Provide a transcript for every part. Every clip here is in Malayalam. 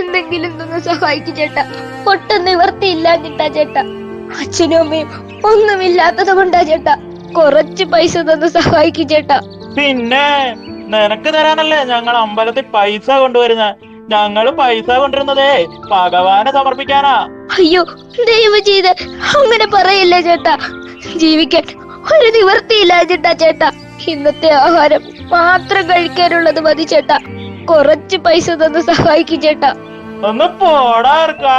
എന്തെങ്കിലും ഒന്ന് സഹായിക്കും ചേട്ടാ. ഒട്ടും നിവർത്തിയില്ലാഞ്ഞിട്ടാ ചേട്ടാ. അച്ഛനും അമ്മയും ഒന്നുമില്ലാത്തത് കൊണ്ടാ ചേട്ടാ. കുറച്ച് പൈസ തന്ന് സഹായിക്കും ചേട്ടാ. പിന്നെ നിനക്ക് തരാനല്ലേ ഞങ്ങൾ അമ്പലത്തിൽ പൈസ കൊണ്ടുവരുന്ന? ഞങ്ങൾ പൈസ കൊണ്ടുവരുന്നതേ ഭഗവാനെ സമർപ്പിക്കാനാ. അയ്യോ ദൈവം ചെയ്ത് അങ്ങനെ പറയല്ലേ ചേട്ടാ. ജീവിക്കാൻ ഒരു നിവർത്തിയില്ല ചേട്ടാ ചേട്ടാ. ഇന്നത്തെ ആഹാരം മാത്രം കഴിക്കാനുള്ളത് മതി ചേട്ടാ. കുറച്ച് പൈസ തന്ന് സഹായിക്കും ചേട്ടാ. ഒന്ന് പോടാ ഇറക്കാ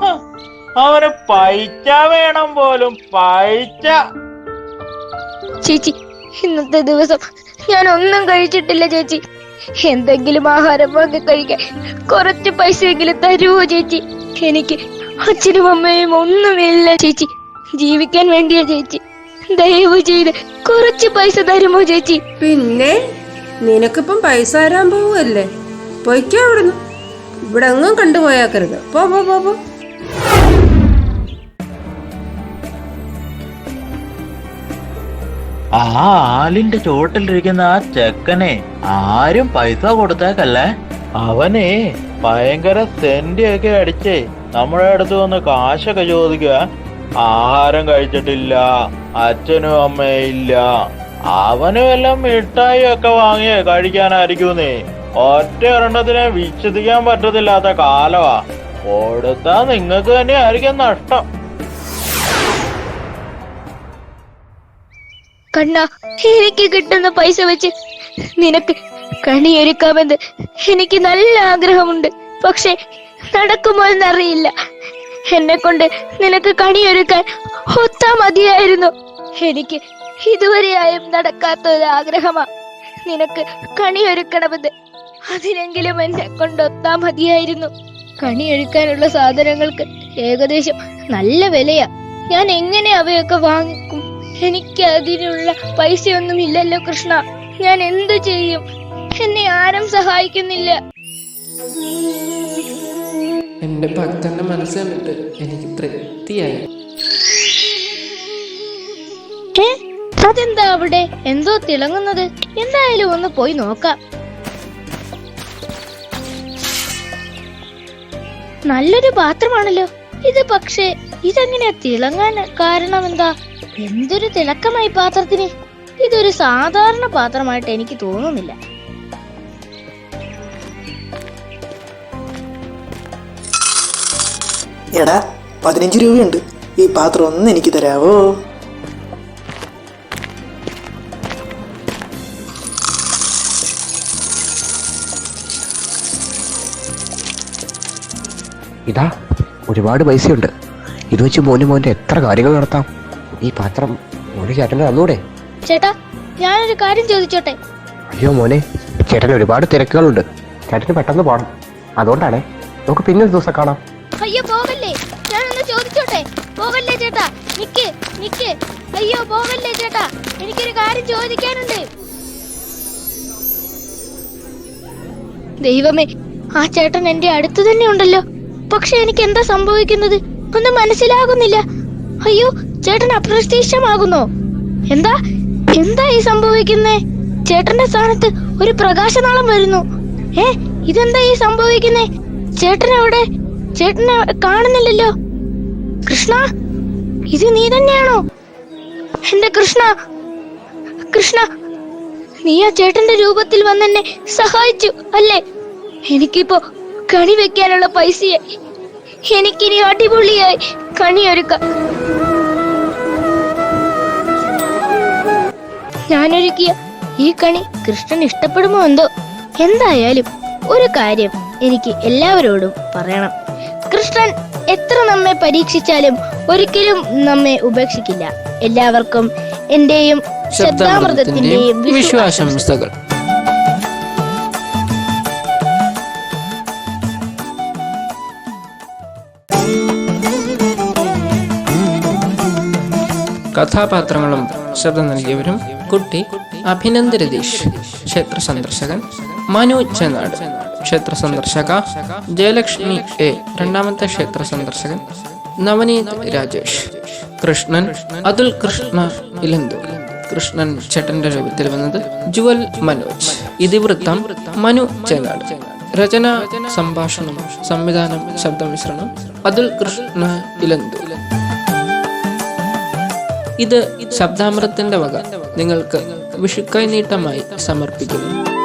ഹ്, അവന് പൈസ വേണം പോലും പൈച്ച. ചേച്ചി ഇന്നത്തെ ദിവസം ഞാൻ ഒന്നും കഴിച്ചിട്ടില്ല ചേച്ചി. എന്തെങ്കിലും ആഹാരം വാങ്ങി കഴിക്കാൻ കുറച്ച് പൈസയെങ്കിലും തരുവോ ചേച്ചി? എനിക്ക് അച്ഛനും അമ്മയും ഒന്നുമില്ല ചേച്ചി. ജീവിക്കാൻ വേണ്ടിയാ ചേച്ചി. ദയവ് ചെയ്ത് കുറച്ച് പൈസ തരുമോ ചേച്ചി? പിന്നെ? നിനക്കിപ്പം പൈസ തരാൻ പോവുമല്ലേ പൊയ്ക്കോ അവിടുന്ന്. ഇവിടെ എങ്ങും കണ്ടുപോയാക്കരുത്. പോ പോ പോ പോ. ആ ആലിന്റെ ചോട്ടിലിരിക്കുന്ന ആ ചെക്കനെ ആരും പൈസ കൊടുത്തേക്കല്ലേ? അവനെ ഭയങ്കര സെന്റ് ഒക്കെ അടിച്ചേ നമ്മുടെ അടുത്ത് വന്ന് കാശൊക്കെ ചോദിക്കുക ആഹാരം കഴിച്ചിട്ടില്ല അച്ഛനും അമ്മയും ഇല്ല. അവനും എല്ലാം മിഠായി ഒക്കെ വാങ്ങിയേ കഴിക്കാനായിരിക്കുന്നേ. ഒറ്റ ഒരെണ്ണത്തിനെ വിശ്വസിക്കാൻ പറ്റത്തില്ലാത്ത കാലമാ കൊടുത്താ നിങ്ങക്ക് തന്നെ ആയിരിക്കും നഷ്ടം. കണ്ണ എനിക്ക് കിട്ടുന്ന പൈസ വെച്ച് നിനക്ക് കണിയൊരുക്കാമെന്ന് എനിക്ക് നല്ല ആഗ്രഹമുണ്ട്. പക്ഷെ നടക്കുമോ എന്നറിയില്ല എന്നെ കൊണ്ട് നിനക്ക് കണിയൊരുക്കാൻ ഒത്താ മതിയായിരുന്നു. എനിക്ക് ഇതുവരെയായും നടക്കാത്ത ഒരു ആഗ്രഹമാ നിനക്ക് കണിയൊരുക്കണമെന്ന്. അതിനെങ്കിലും എന്നെ കൊണ്ടൊത്താ മതിയായിരുന്നു. കണിയൊരുക്കാനുള്ള സാധനങ്ങൾക്ക് ഏകദേശം നല്ല വിലയാ. ഞാൻ എങ്ങനെ അവയൊക്കെ വാങ്ങിക്കും? എനിക്ക് അതിനുള്ള പൈസയൊന്നും ഇല്ലല്ലോ കൃഷ്ണ. ഞാൻ എന്തു ചെയ്യും? എന്നെ ആരും സഹായിക്കുന്നില്ല. എന്റെ ഭക്തന്റെ മനസ്സ് കണ്ടിട്ട് എനിക്ക് തൃപ്തിയായി. അതെന്താ അവിടെ? എന്തോ തിളങ്ങുന്നത്. എന്തായാലും ഒന്ന് പോയി നോക്കാം. നല്ലൊരു പാത്രമാണല്ലോ. ഇത് പക്ഷേ ഇതെങ്ങനെ തിളങ്ങാൻ കാരണം എന്താ? എന്തൊരു തിളക്കമായി പാത്രത്തിന്. ഇതൊരു സാധാരണ പാത്രമായിട്ട് എനിക്ക് തോന്നുന്നില്ല. എടാ പതിനഞ്ച് രൂപയുണ്ട്. ഈ പാത്രം ഒന്ന് എനിക്ക് തരാവോ? ഇതാ ഒരുപാട് പൈസയുണ്ട്. ഇത് വെച്ച് മോന് മോന്റെ എത്ര കാര്യങ്ങൾ നടത്താം? ഈ പാത്രം മോന് ചേട്ടന് തന്നൂടെ? ചേട്ടാ ഞാനൊരു കാര്യം ചോദിച്ചോട്ടെ? അയ്യോ മോനെ ചേട്ടന് ഒരുപാട് തിരക്കുകളുണ്ട്. ചേട്ടന് പെട്ടെന്ന് പോകണം അതുകൊണ്ടാണേ നമുക്ക് പിന്നെ ഒരു ദിവസം കാണാം. അയ്യോ പോകല്ലേ ഞാനൊന്ന് ചോദിച്ചോട്ടെ? പോകല്ലേ ചേട്ടാ? നിക്ക് നിക്ക്. അയ്യോ പോകല്ലേ ചേട്ടാ? എനിക്കൊരു കാര്യം ചോദിക്കാനുണ്ട്. ദൈവമേ ആ ചേട്ടൻ എന്റെ അടുത്ത് തന്നെ ഉണ്ടല്ലോ. പക്ഷെ എനിക്ക് എന്താ സംഭവിക്കുന്നത്? ഒന്നും മനസ്സിലാകുന്നില്ല. അയ്യോ ചേട്ടൻ അപ്രത്യക്ഷമാകുന്നോ? എന്താ എന്താ ഈ സംഭവിക്കുന്നേ? ചേട്ടന്റെ സ്ഥാനത്ത് ഒരു പ്രകാശനാളം വരുന്നു. ഏ ഇതെന്താ ഈ സംഭവിക്കുന്നേ? ചേട്ടൻ എവിടെ ചേട്ടനെ കാണുന്നില്ലല്ലോ. കൃഷ്ണ ഇത് നീ തന്നെയാണോ? എന്റെ കൃഷ്ണ കൃഷ്ണ നീ ആ ചേട്ടന്റെ രൂപത്തിൽ വന്നെന്നെ സഹായിച്ചു അല്ലേ? എനിക്കിപ്പോ കണി വെക്കാനുള്ള പൈസയെ എനിക്കിനി അടിപൊളിയായി കണിയൊരുക്കാം ഞാനൊരുക്കിയ ഈ കണി കൃഷ്ണൻ ഇഷ്ടപ്പെടുമോ എന്തോ? എന്തായാലും ഒരു കാര്യം എനിക്ക് എല്ലാവരോടും പറയണം. കൃഷ്ണൻ എത്ര നമ്മെ പരീക്ഷിച്ചാലും ഒരിക്കലും നമ്മെ ഉപേക്ഷിക്കില്ല. എല്ലാവർക്കും എന്റെയും ശബ്ദാമൃതത്തിന്റെയും വിശ്വാസംസ്ഥകൾ കഥാപാത്രങ്ങളും ശബ്ദം നൽകിയവരും കുട്ടി അഭിനന്ദ് രതീഷ് ക്ഷേത്ര സന്ദർശകൻ മനു ചെന്നാട് ക്ഷേത്ര സന്ദർശക ജയലക്ഷ്മി എ രണ്ടാമത്തെ ക്ഷേത്ര സന്ദർശകൻ നവനീത് രാജേഷ് കൃഷ്ണൻ അതുൽ കൃഷ്ണ ഇലന്തു കൃഷ്ണൻ ചേട്ടന്റെ രൂപത്തിൽ വന്നത് ജുവൽ മനോജ് ഇതിവൃത്തം മനു ചെനാട് രചന സംഭാഷണം സംവിധാനം ശബ്ദമിശ്രണം അതുൽ കൃഷ്ണ ഇലന്തു ഇത് ശബ്ദാമൃതത്തിന്റെ വക നിങ്ങൾക്ക് വിഷുക്കൈനീട്ടമായി സമർപ്പിക്കുന്നു.